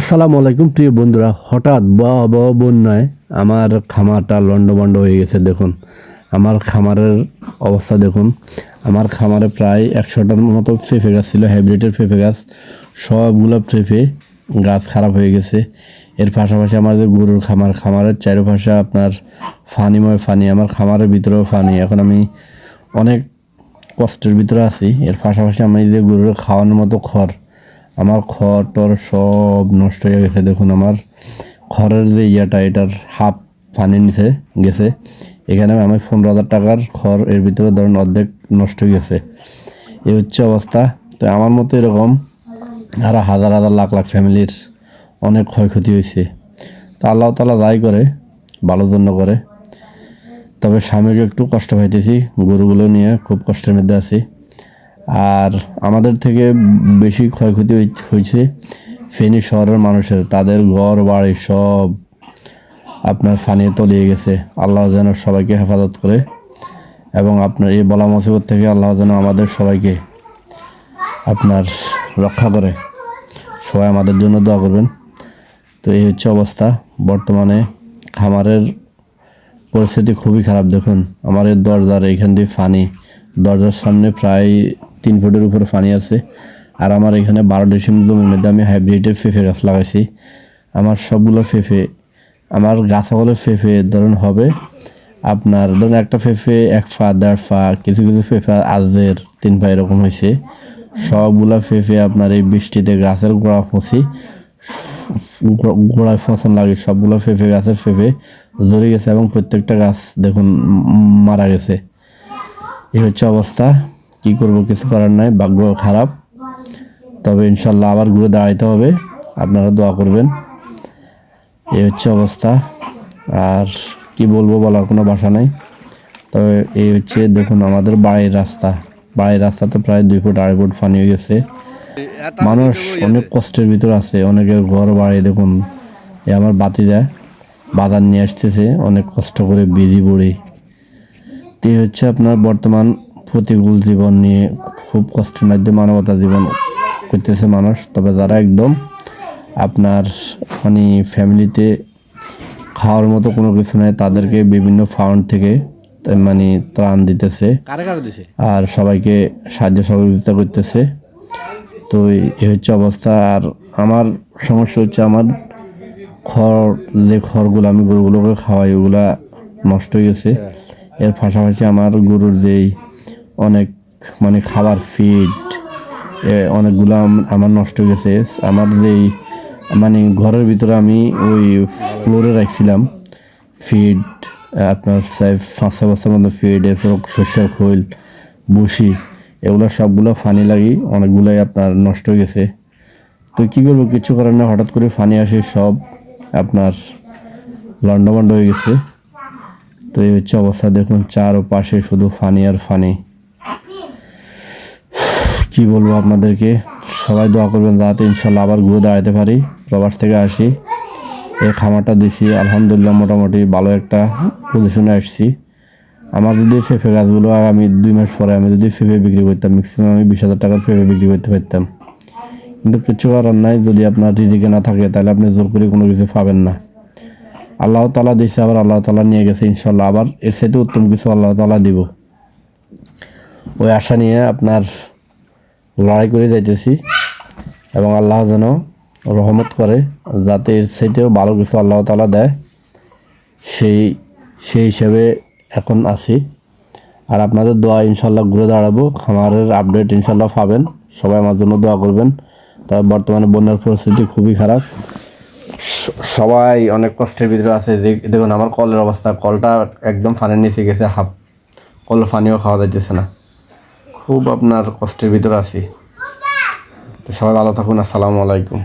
আসসালামু আলাইকুম, প্রিয় বন্ধুরা। হঠাৎ ভয়াবহ বন্যায় আমার খামারটা লন্ডভন্ড হয়ে গেছে, দেখুন। আমার খামারের অবস্থা, দেখুন। আমার খামারে প্রায় একশোটার মতো পেঁপে গাছ ছিল, হাইব্রিডের পেঁপে গাছ। সবগুলো পেঁপে গাছ খারাপ হয়ে গেছে। এর পাশাপাশি আমার যে গরুর খামার, খামারের চারপাশে আপনার ফানিময় ফানি, আমার খামারের ভিতরেও ফানি। এখন আমি অনেক কষ্টের ভিতরে আছি। এর পাশাপাশি আমি যে গরুর খাওয়ানোর মতো খড় আমার খড় টর সব নষ্ট হয়ে গেছে, দেখুন আমার। খড়ের যে ইয়েটা, এটার হাফ পানি নিচে গেছে। এখানে আমি পনেরো হাজার টাকার খড় এর ভিতরে ধরেন অর্ধেক নষ্ট হয়ে গেছে। এই হচ্ছে অবস্থা। তো আমার মতো এরকম আরও হাজার হাজার লাখ লাখ ফ্যামিলির অনেক ক্ষয়ক্ষতি হয়েছে। তা আল্লাহ তালা যাই করে ভালোর জন্য করে। তবে স্বামীকে একটু কষ্ট পাইতেছি, গরুগুলো নিয়ে খুব কষ্টের মধ্যে আছি। আর আমাদের থেকে বেশি ক্ষয়ক্ষতি হয়েছে ফেনী শহরের মানুষের। তাদের ঘর, বাড়ি সব আপনার ফানিয়ে তলিয়ে গেছে। আল্লাহ যেন সবাইকে হেফাজত করে এবং আপনার এই বলা মুসিবত থেকে আল্লাহ যেন আমাদের সবাইকে আপনার রক্ষা করে। সবাই আমাদের জন্য দোয়া করবেন। তো এই হচ্ছে অবস্থা। বর্তমানে খামারের পরিস্থিতি খুবই খারাপ। দেখুন, আমার এই দরজার এইখান দিয়ে ফানি। দরজার সামনে প্রায় তিন ফুটের উপরে পানি আছে। আর আমার এখানে বারো ডিসেম্বর জমির মধ্যে আমি হাইব্রিডের ফেফে গাছ লাগাইছি। আমার সবগুলো ফেফে, আমার গাছগুলো ফেফে ধরুন হবে। আপনার ধরুন একটা ফেফে এক ফা, দেড় ফা, কিছু কিছু ফেফে আজের তিন পা এরকম হয়েছে। সবগুলা ফেফে আপনার এই বৃষ্টিতে গাছের গোড়া গো- গোড়ায় ফসল লাগে। সবগুলো ফেফে গাছের ফেফে ঝরে গেছে এবং প্রত্যেকটা গাছ দেখুন মারা গেছে। এই হচ্ছে অবস্থা। কি করব, কিছু করার নাই, ভাগ্য খারাপ। তবে ইনশাল্লাহ আবার ঘুরে দাঁড়াইতে হবে, আপনারা দোয়া করবেন। এই হচ্ছে অবস্থা। আর কি বলব, বলার কোনো ভাষা নাই। তবে এই হচ্ছে, দেখুন আমাদের বাড়ির রাস্তা। বাড়ির রাস্তাতে প্রায় দুই ফুট, আড়াই ফুট পানি হয়ে গেছে। মানুষ অনেক কষ্টের ভিতর আছে। অনেকের ঘর, বাড়ি, দেখুন এ আমার বাতি দেয় বাজার নিয়ে আসতেছে। অনেক কষ্ট করে বিজি পড়ি। তো হচ্ছে আপনার বর্তমান প্রতিকূল জীবন নিয়ে খুব কষ্টের মধ্যে মানবতা জীবন করতেছে মানুষ। তবে যারা একদম আপনার মানে ফ্যামিলিতে খাওয়ার মতো কোনো কিছু নেই তাদেরকে বিভিন্ন ফান্ড থেকে মানে ত্রাণ দিতেছে। আর সবাইকে সাহায্য সহযোগিতা করতেছে। তো এই- এই হচ্ছে অবস্থা। আর আমার সমস্যা হচ্ছে আমার খড় যে খড়গুলো আমি গরুগুলোকে খাওয়াই ওগুলা নষ্ট হয়ে গেছে। এর পাশাপাশি আমার গরুর যেই অনেক মানে খাবার ফিড অনেকগুলো আম- আমার নষ্ট হয়ে গেছে। আমার যেই মানে ঘরের ভিতরে আমি ওই ফ্লোরে রাখছিলাম। ফিড আপনার পাঁচ ছয় বছর মতো ফিড এরপর শস্যের খৈল বসি এগুলো সবগুলো ফানি লাগি অনেকগুলোই আপনার নষ্ট হয়ে গেছে। তো কী করব, কিছু করার না হঠাৎ করে ফানি আসে, সব আপনার লন্ডভন্ড হয়ে গেছে। তো এই হচ্ছে অবস্থা। দেখুন চার ও পাশে শুধু ফানি আর ফানি কি বলব আপনাদেরকে? সবাই দোয়া করবেন যাতে ইনশাল্লাহ আবার ঘুরে দাঁড়াতে পারি। প্রবাস থেকে আসি। এই খামারটা দিছি আলহামদুলিল্লাহ মোটামুটি ভালো একটা পজিশনে আসছি। আমার যদি পেঁপে গাছগুলো আগামী দুই মাস পরে আমি যদি পেঁপে বিক্রি করতাম ম্যাক্সিমাম আমি বিশ হাজার টাকার পেঁপে বিক্রি করতে পারতাম। কিন্তু কিছু করার নাই, যদি আপনার রিজিকে না থাকে, তাহলে আপনি জোর করে কোনো কিছু পাবেন না। আল্লাহ তালা দিয়েছে, আবার আল্লাহ তালা নিয়ে গেছে, ইনশাল্লাহ আবার এর সাথে উত্তম কিছু আল্লাহ তালা দিব। ওই আশা নিয়ে আপনার লড়াই করে যাইতেছি এবং আল্লাহ যেন রহমত করে, যাতে এর চাইতেও ভালো কিছু আল্লাহ তালা দেয়, সেই সেই হিসাবে এখন আছি। আর আপনাদের দোয়া ইনশাল্লাহ ঘুরে দাঁড়াবো, খামারের আপডেট ইনশাল্লাহ পাবেন। সবাই আমার জন্য দোয়া করবেন। তবে বর্তমানে বন্যার পরিস্থিতি খুবই খারাপ। সবাই অনেক কষ্টের ভিতরে আছে। দেখুন, আমার কলের অবস্থা। কলটা একদম ফানের নিচে গেছে, হাফ কল পানিও খাওয়া যাইতেছে না। খুব আপনার কষ্টের ভিতরে আছি। তো সবাই ভালো থাকুন আসসালামু আলাইকুম।